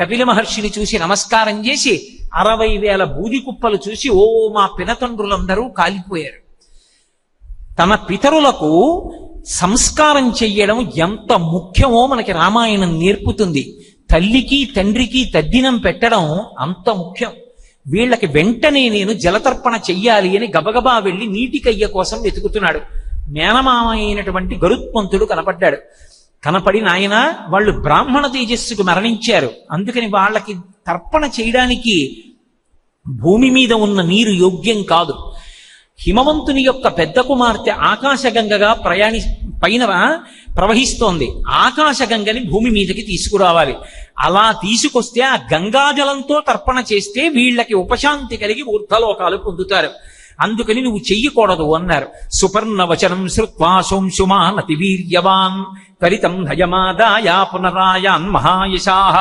కపిల మహర్షిని చూసి నమస్కారం చేసి అరవై వేల బూది కుప్పలు చూసి ఓ మా పినతండ్రులందరూ కాలిపోయారు. తన పితరులకు సంస్కారం చెయ్యడం ఎంత ముఖ్యమో మనకి రామాయణం నేర్పుతుంది. తల్లికి తండ్రికి తద్దినం పెట్టడం అంత ముఖ్యం. వీళ్ళకి వెంటనే నేను జలతర్పణ చెయ్యాలి అని గబగబా వెళ్ళి నీటి కయ్య కోసం వెతుకుతున్నాడు. మేనమామ అయినటువంటి గరుత్మంతుడు కనపడ్డాడు. కనపడి నాయన వాళ్ళు బ్రాహ్మణ తేజస్సుకు మరణించారు. అందుకని వాళ్ళకి తర్పణ చేయడానికి భూమి మీద ఉన్న నీరు యోగ్యం కాదు. హిమవంతుని యొక్క పెద్ద కుమార్తె ఆకాశగంగగా ప్రయాణి పైన ప్రవహిస్తోంది. ఆకాశగంగని భూమి మీదకి తీసుకురావాలి. అలా తీసుకొస్తే ఆ గంగాజలంతో తర్పణ చేస్తే వీళ్ళకి ఉపశాంతి కలిగి ఊర్ధలోకాలు పొందుతారు. అందుకని నువ్వు చెయ్యకూడదు అన్నారు. సుపర్ణ వచనం శ్రుత్వా అతి వీర్యవాన్ త్వరితం హయమాదాయ పునరాయాన్ మహాయశాః